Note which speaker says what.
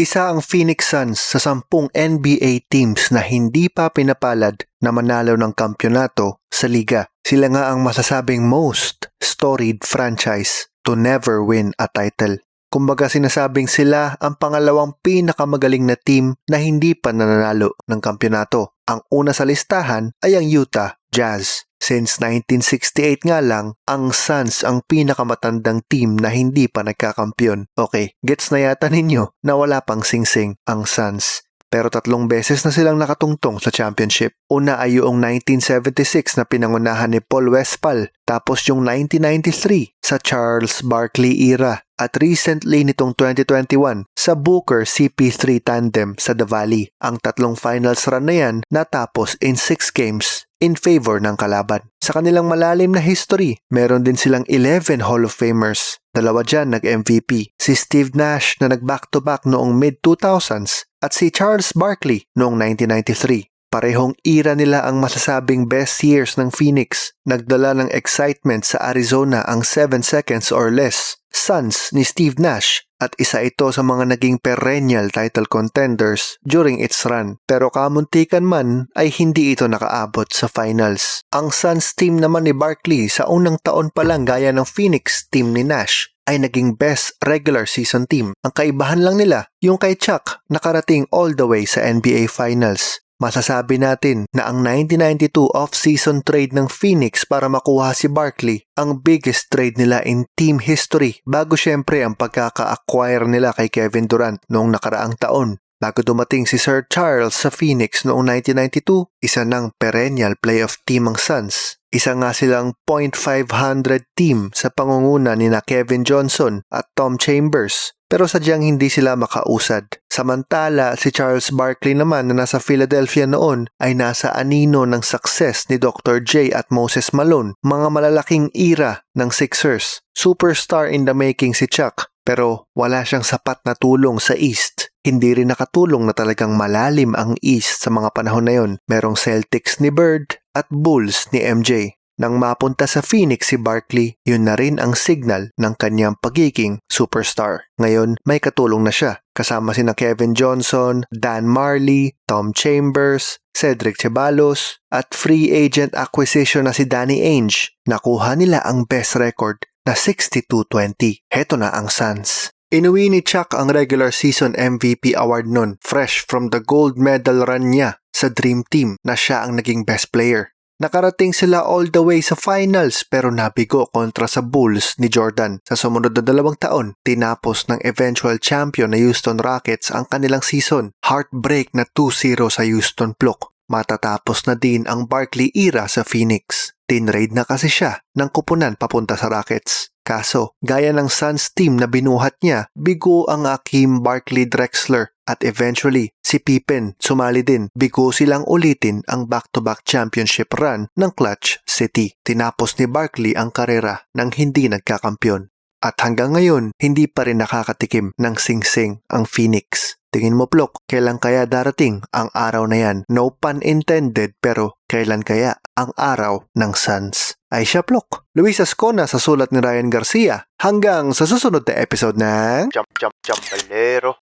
Speaker 1: Isa ang Phoenix Suns sa sampung NBA teams na hindi pa pinapalad na manalo ng kampyonato sa liga. Sila nga ang masasabing most storied franchise to never win a title. Kumbaga sinasabing sila ang pangalawang pinakamagaling na team na hindi pa nananalo ng kampyonato. Ang una sa listahan ay ang Utah Jazz. Since 1968 nga lang, ang Suns ang pinakamatandang team na hindi pa nagkakampyon. Okay, gets na yata ninyo na wala pang singsing ang Suns. Pero tatlong beses na silang nakatungtong sa championship. Una ay yung 1976 na pinangunahan ni Paul Westphal, tapos yung 1993 sa Charles Barkley era, at recently nitong 2021 sa Booker CP3 tandem sa The Valley. Ang tatlong finals run na yan natapos in 6 games in favor ng kalaban. Sa kanilang malalim na history, meron din silang 11 Hall of Famers. Dalawa dyan nag-MVP. Si Steve Nash na nag-back-to-back noong mid-2000s at si Charles Barkley noong 1993. Parehong ira nila ang masasabing best years ng Phoenix. Nagdala ng excitement sa Arizona ang 7 seconds or less. Suns ni Steve Nash at isa ito sa mga naging perennial title contenders during its run. Pero kamuntikan man ay hindi ito nakaabot sa finals. Ang Suns team naman ni Barkley sa unang taon pa lang gaya ng Phoenix team ni Nash ay naging best regular season team. Ang kaibahan lang nila, yung kay Chuck nakarating all the way sa NBA Finals masasabi natin na ang 1992 off-season trade ng Phoenix para makuha si Barkley ang biggest trade nila in team history bago syempre ang pagkaka-acquire nila kay Kevin Durant noong nakaraang taon. Bago dumating si Sir Charles sa Phoenix noong 1992, isa ng perennial playoff team ang Suns. Isa nga silang .500 team sa pangunguna ni na Kevin Johnson at Tom Chambers pero sadyang hindi sila makausad. Samantala, si Charles Barkley naman na nasa Philadelphia noon ay nasa anino ng success ni Dr. J at Moses Malone, mga malalaking ira ng Sixers. Superstar in the making si Chuck, pero wala siyang sapat na tulong sa East. Hindi rin nakatulong na talagang malalim ang East sa mga panahon na yon. Merong Celtics ni Bird at Bulls ni MJ. Nang mapunta sa Phoenix si Barkley, yun na rin ang signal ng kanyang pagiging superstar. Ngayon, may katulong na siya. Kasama sina Kevin Johnson, Dan Marley, Tom Chambers, Cedric Ceballos, at free agent acquisition na si Danny Ainge. Nakuha nila ang best record na 62-20. Heto na ang Suns. Inuwi ni Chuck ang regular season MVP award nun, fresh from the gold medal run niya sa Dream Team na siya ang naging best player. Nakarating sila all the way sa finals pero nabigo kontra sa Bulls ni Jordan. Sa sumunod na dalawang taon, tinapos ng eventual champion na Houston Rockets ang kanilang season. Heartbreak na 2-0 sa Houston Plok. Matatapos na din ang Barkley era sa Phoenix. Tinrade na kasi siya ng kupunan papunta sa Rockets. Kaso, gaya ng Suns team na binuhat niya, bigo ang Akeem Barkley Drexler at eventually si Pippen sumali din. Bigo silang ulitin ang back-to-back championship run ng Clutch City. Tinapos ni Barkley ang karera ng hindi nagkakampyon. At hanggang ngayon, hindi pa rin nakakatikim ng singsing ang Phoenix. Tingin mo, Plok, kailan kaya darating ang araw na yan? No pun intended, pero kailan kaya ang araw ng Suns? Ay siya, Plok. Luis Ascona sa sulat ni Ryan Garcia. Hanggang sa susunod na episode ng...
Speaker 2: Jump, jump, jump, balero.